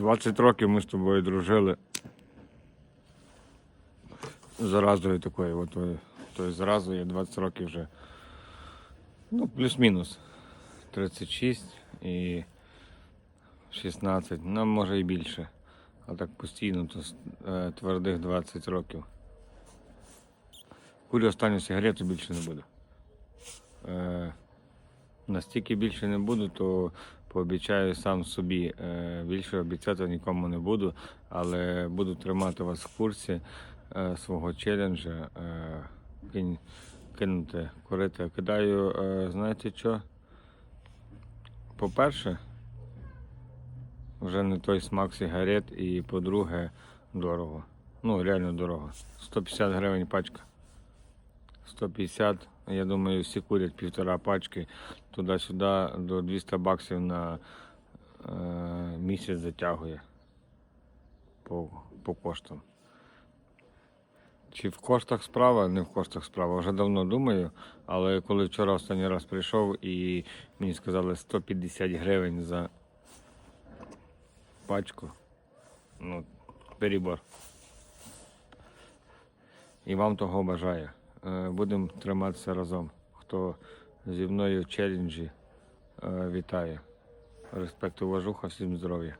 20 років ми з тобою дружили. Заразою такою, от, е, тою заразою я 20 років вже. Ну, плюс-мінус. 36 і 16, ну може і більше. А так постійно, то е, твердих 20 років. Курю останню сигарету більше не буду. Е, настільки більше не буду, то пообіцяю сам собі. Е, більше обіцяти нікому не буду, але буду тримати вас в курсі е, свого челенджа. Е, кинути, курити. Кидаю, знаєте що? По-перше, вже не той смак сигарет, і по-друге, дорого. Ну, реально дорого. 150 гривень пачка. 150, я думаю, всі курять півтора пачки туди-сюди до 200 баксів на е, місяць затягує по, по коштам. Чи в коштах справа? Не в коштах справа. Вже давно думаю, але коли вчора останній раз прийшов і мені сказали 150 гривень за пачку, ну, перебор. І вам того бажаю. Е, Будемо триматися разом. Хто зі мною в челенджі, е, вітаю. Респект, уважуха, всім здоров'я.